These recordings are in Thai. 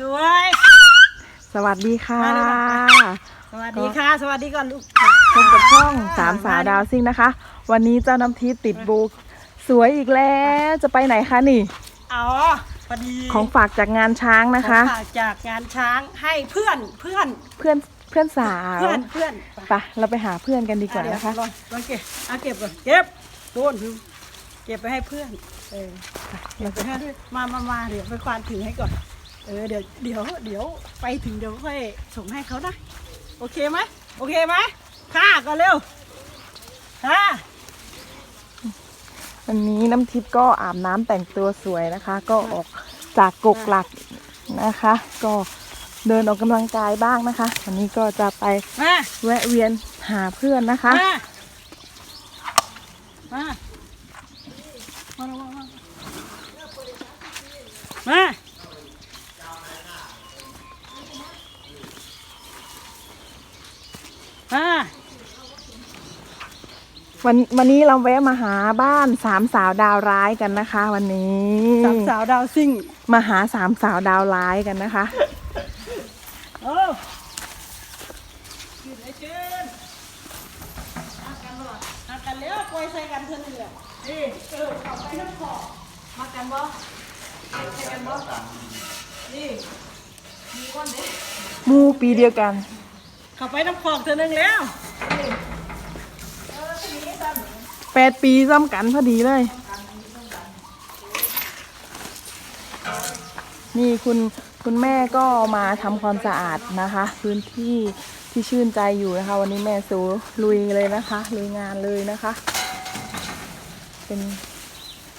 สวยสวัสดีค่ะมาเลยค่ะ สวัสดีค่ะ สวัสดีก่อนลูกพบกับช่องสามสาวดาวซิ่งนะคะ วันนี้เจ้าน้ำทิพย์ติดโบกสวยอีกแล้วจะไปไหนคะนี่ อ๋อพอดีของฝากจากงานช้างนะคะของฝากจากงานช้างให้เพื่อนเพื่อนเพื่อนเพื่อนสาวเพื่อนเพื่อนไปไปเราไปหาเพื่อนกันดีกว่าเดี๋ยวนะคะลองลองเก็บเอาเก็บก่อนเก็บโดนเก็บไปให้เพื่อนเออเก็บไปให้ด้วยมามามาเดี๋ยวไปควานถือให้ก่อน เออเดี๋ยวเดี๋ยวเดี๋ยวไปถึงเดี๋ยวค่อยส่งให้เขานะ โอเคไหมโอเคไหมค่ะก่อนเร็วค่ะวันนี้น้ำทิพย์ก็อาบน้ำแต่งตัวสวยนะคะ ก็ออกจากกกหลักนะคะ ก็เดินออกกำลังกายบ้างนะคะ วันนี้ก็จะไปมาแวะเวียนหาเพื่อนนะคะ มามามามามามามา วันวันนี้เราแวะมาหาบ้านสามสาวดาวร้ายกันนะคะ วันนี้สามสาวดาวซิ่ง มาหาสามสาวดาวร้ายกันนะคะโอ้ยืนไอ้เชิญมากันบ่มากันแล้วปล่อยใส่กันเท่านั้นแหละนี่เออเอาไปน้ำขอมากันบ่ใส่กันบ่นี่มีคนเด็กหมูปีเดียวกันเข้าไปน้ำคลองเธอหนึ่งแล้ว แปดปีซ้ำกันพอดีเลย นี่คุณคุณแม่ก็มาทำความสะอาดนะคะ พื้นที่ที่ชื่นใจอยู่นะคะ วันนี้แม่สูลุยเลยนะคะลุยงานเลยนะคะ เป็น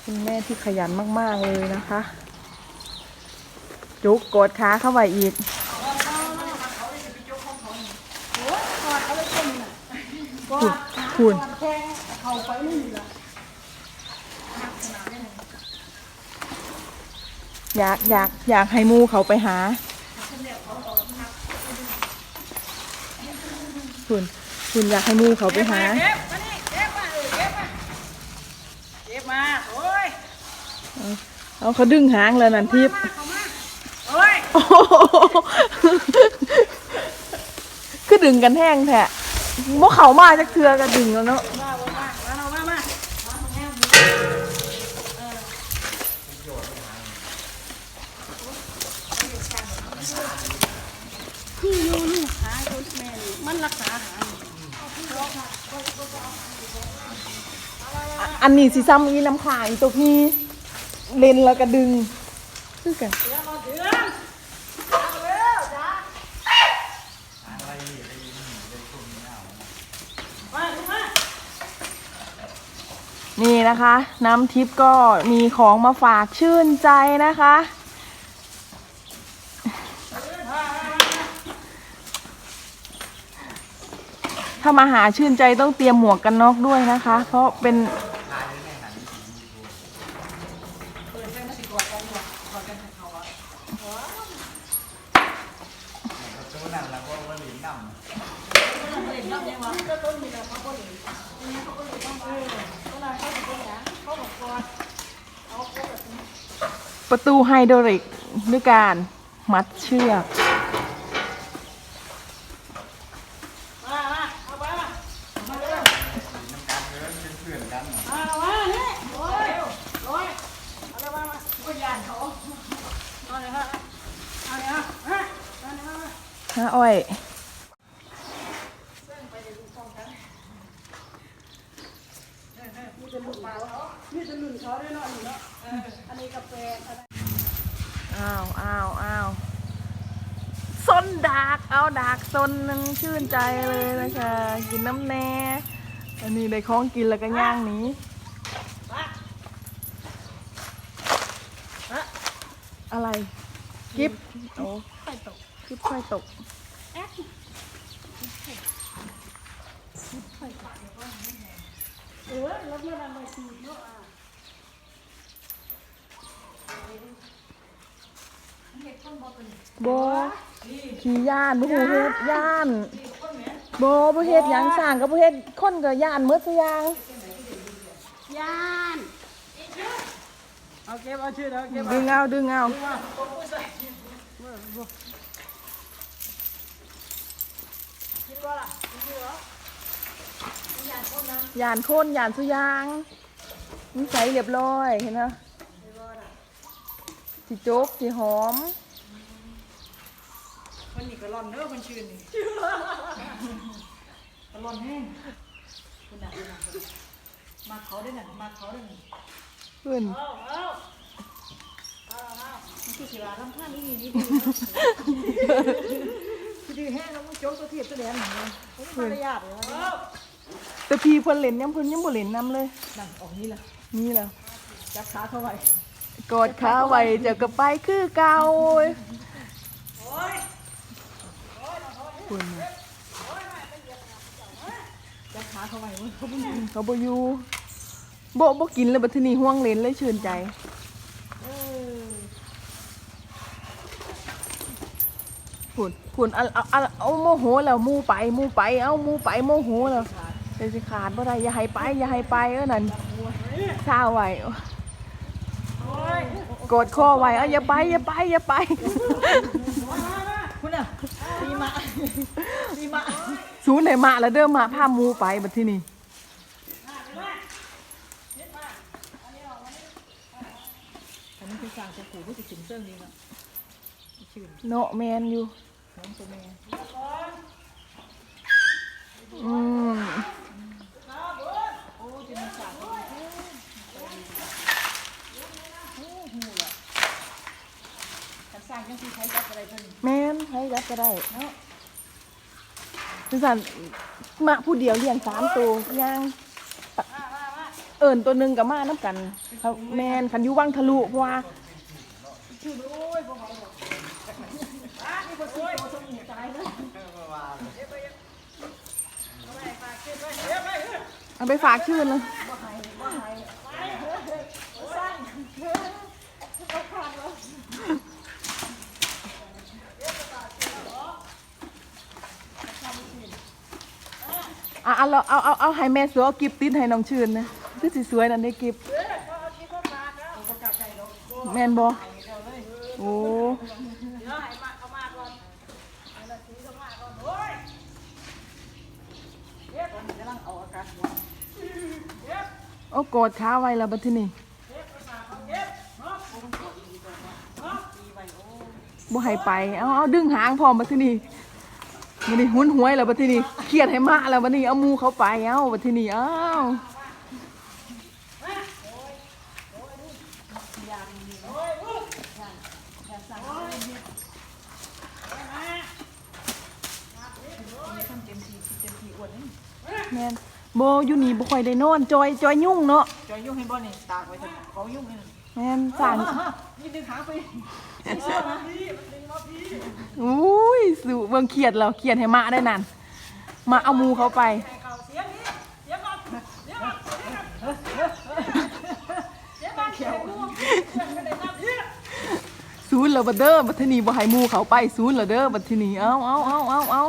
คุณแม่ที่ขยันมาก ๆ เลยนะคะ จุกกดขาเข้าไปอีกคุณคุณ เข้าไปนี่แหละอยากอยากอยากให้หมูเขาไปหาคุณคุณอยากให้หมูเขาไปหาเก็บมานี่เก็บมาเออเก็บมาเก็บมาโอ้ยเอาเขาดึงหางแล้วนันทิพย์มาเข้ามาโอ้ยโอ้โหคือดึงกันแห้งแท้ว่าเขามาจากเทือกันดึงแล้วเนาะ อันนี้สิซ้ำอีน้ำขางอีตัวพี่เลนแล้วก็ดึงคือกันนี่นะคะ น้ำทิพย์ก็มีของมาฝากชื่นใจนะคะ ถ้ามาหาชื่นใจต้องเตรียมหมวกกันน็อกด้วยนะคะ เพราะเป็น ประตูไฮโดรลิกด้วยการมัดเชือกมามาเอาไปมามาเร็วมามานี่โอ้ยโอ้ยอาเร็วมามาโอ้ยยานเขาเอยฮะอ้อยนี่จะหลุดมาแล้วนี่จะหลุดเขาด้วยเนาะนี่เนาะ อออันนี้กาแฟอันนั้นอ้าวอ้าวอ้าวส้นดาก เอาดากส้นหนึงชื่นใจเลยนะคะ กินน้ำแน่ อันนี้ได้ของกินแล้วก็ย่างหนี้มาฮะอะไร กิฟโอ้ไปตก กิฟค่อยตกเอ๊ะเออแล้วเมื่อนั้นมาซีเนาะอะ โบขี่ย่านบ่ฮู้เฮ็ดย่านโบบ่เฮ็ดหยังสร้างก็บ่เฮ็ดคนก็ย่านหมดซุอย่างยานเอาเก็บเอาชื่อเด้อเก็บดึงเอาดึงเอามาบ่กินบ่ล่ะกินอยู่เหรอกินอย่างคนนะยานโคนยานสุยางนิสัยเรียบร้อยเห็นไหมกินบ่ล่ะ สิโจ๊กสิหอมมันนี่ก็ร้อนเด้อมันชื่นนี่ก็ร้อนแห้งคุณน่ะคุณน่ะมาเขาได้น่ะมาเขาได้น่ะเพื่อนเอาเอาเอาเอานี่คือสิว่าลำพันนี่นี่ดีคือดีแห้งแล้วมึงโจ๊กตัวเทียบตัวแดงหนึ่งเลยไม่มารยาทเลยเอาแต่พี่เพิ่นเล่นยังเพิ่นยังบ่เล่นน้ำเลยนั่งออกนี่ล่ะนี่แหละจับขาเขาไว้ กอดขาไว้เจะก็ไปคือเก่าคุณจับขาเขาไว้เขาไม่ยิงเขาบ่อยู่บ่บ่กินเลยบัทีนี้ห่วงเลนเลยเชื่นใจคุณคุณเอาเอาเอาเอาโมโหแล้วมูไปมูไปเอามูไปโมโหแล้วเดี๋ยวสิขาดบ่ได้อย่าให้ไปอย่าให้ไปเออนั่นซาไว้ กดคอไว้เอาอย่าไปอย่าไปอย่าไป คุณอะดีมาดีมาศูนย์ไหนมาแล้วเด้อมาพาหมูไปบัดที่นี่อันนี้คือสั่งจากขู่ผู้ติดสินเรื่องนี้นะชื่นเนาะแมนอยู่น้องตัวแม่ อืม โอ้จะมีสั่งโอ้หูละกันสร้างยังที่ใช้จับอะไรเพิ่น แมนให้รับ ก็ได้เนาะจังสันมาผู้เดียวเลี้ยงสามตัวย่างเอิญตัวหนึ่งกับมาน้ำกันเขาแมนคันยุวังทะลุเพราะว่าชื่นโอ้ยบ่ไหวหรอ อะเาเราเอาเอาเอาให้แม่สวยเอากิบติดให้น้องชื่นนะคือสิสวยนั่นได้กิบแม่นบ่โอ้โอ้กอดขาไว้แล้วบัดทีนี้บ่ให้ไป เอาเอาดึงหางพร้อมบัดทีนี้ มันนี่หุนหวยแล้วบัดที่นี่เครียดให้มาแล้วบัดนี้เอาหมูเขาไปเอาบัดที่นี่เอาแม่นโบอยู่นี่บ่ค่อยได้นอนจอยจอยยุ่งเนาะจอยยุ่งให้บ่นี่ตากไว้เถอะเขายุ่งให้นั่นแม่นสั่งนี่ดึงขาไปเสื้ อุ้ยสูเบิ่งเขียดเราเขียดให้มะได้นั่นมาเอามูเขาไปซูนเราบัดเด้อบัดทนีบ่ให้มูเขาไปซูนเราเด้อบัดทนีเอาเอาเอาเอาเอา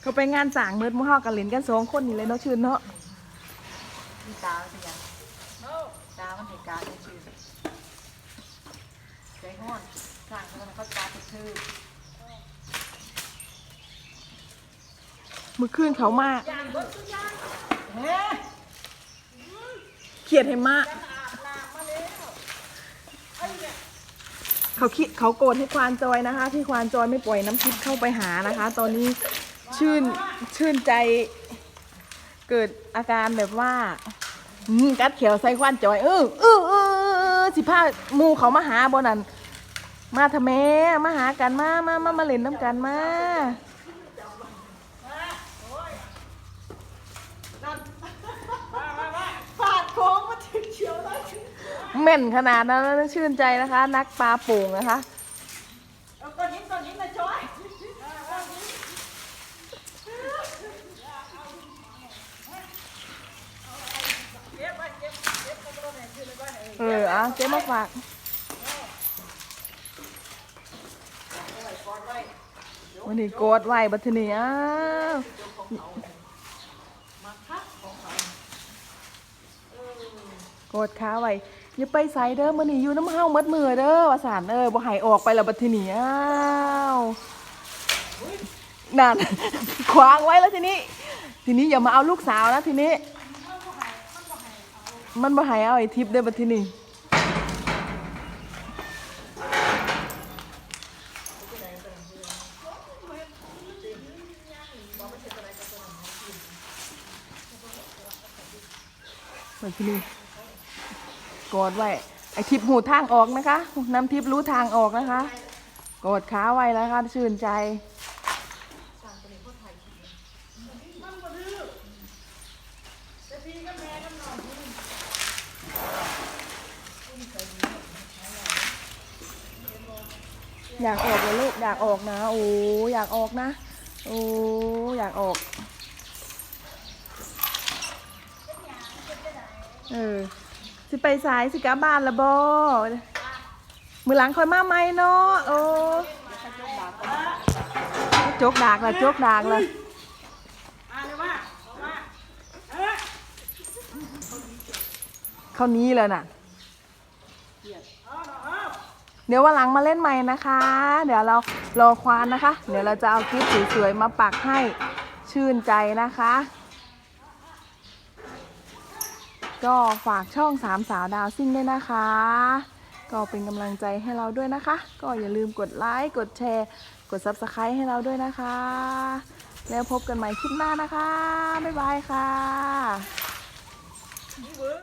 เขาไปงานสางเมิดมู่เฮากันเล่นกันสองคนนี่เลยเนาะชื่นเนาะตาเสียตามันเหตุการณ์ อนข้างเขาเขาตาติดทื่อมื้อคืนเขามาเฮ้ยเครียดให้มาเขาคิดเขาโกรธให้ควานจอยนะคะ ที่ควานจอยไม่ปล่อยน้ำทิพย์เข้าไปหานะคะ ตอนนี้ชื่นชื่นใจ เกิดอาการแบบว่าอืมกัดเขียวใส่ควานจอยเออเออเออเออสิพาหมูเขามาหาบอนัน มาทำแม่มาหากันมามามามาเล่นน้ำกันมาเม่นขนาดนั้นชื่นใจนะคะ นักปลาโปูงนะคะตัวนี้ตัวนี้มาช่วยเอออะเจ๊มาฝาก วันนี้โกดไว้บัดทีนี้อ้าวโกดขาไว้อย่าไปใส่เด้อมื้อนี้อยู่น้ำเฮามัดมือเด้อวาสารเอ้ยบ่ให้ออกไปแล้วบัดทีนี้อ้าวนั่นขวางไว้แล้วทีนี้ ทีนี้อย่ามาเอาลูกสาวนะทีนี้ มันบ่ให้เอาไอ้ทิพย์ได้อบัดทีนี้ เหมือนที่นี่กอดไว้ ไอทิพย์หูทางออกนะคะ น้ำทิพย์รู้ทางออกนะคะ กอดขาไว้แล้วค่ะชื่นใจอยากออกเลยลูกอยากออกนะ โอ้อยากออกนะ โอ้อยากออก เออ สิไปสายสิกลับบ้านละบอมือหลังคอยมาไหมเนาะโอ้จกดากละจกดากละเลยว่ามาเออเข้านี้เลยน่ะเอาเอาเดี๋ยววันหลังมาเล่นใหม่นะคะ เดี๋ยวเรารอควานนะคะ เดี๋ยวเราจะเอาคลิปสวยๆมาปักให้ชื่นใจนะคะ ก็ฝากช่องสามสาวดาวซิ่งด้วยนะคะ ก็เป็นกำลังใจให้เราด้วยนะคะ ก็อย่าลืมกดไลค์กดแชร์ กด Subscribe ให้เราด้วยนะคะ แล้วพบกันใหม่คลิปหน้านะคะ บ๊ายบายค่ะ